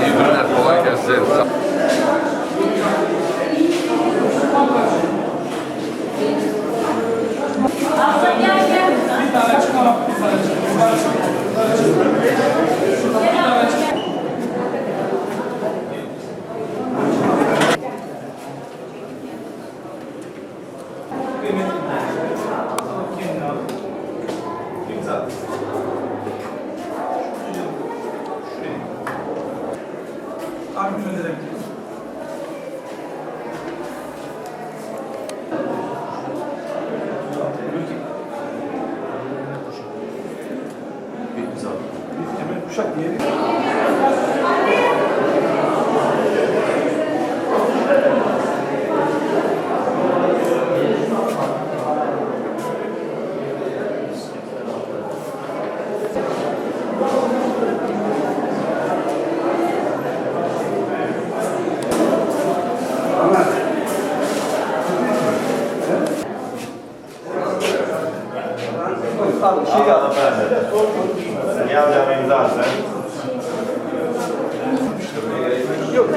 İyi günler, kolay gelsin. Gönderelim. Temel kuşak diye. Niye alacağım imza atsan? Yok.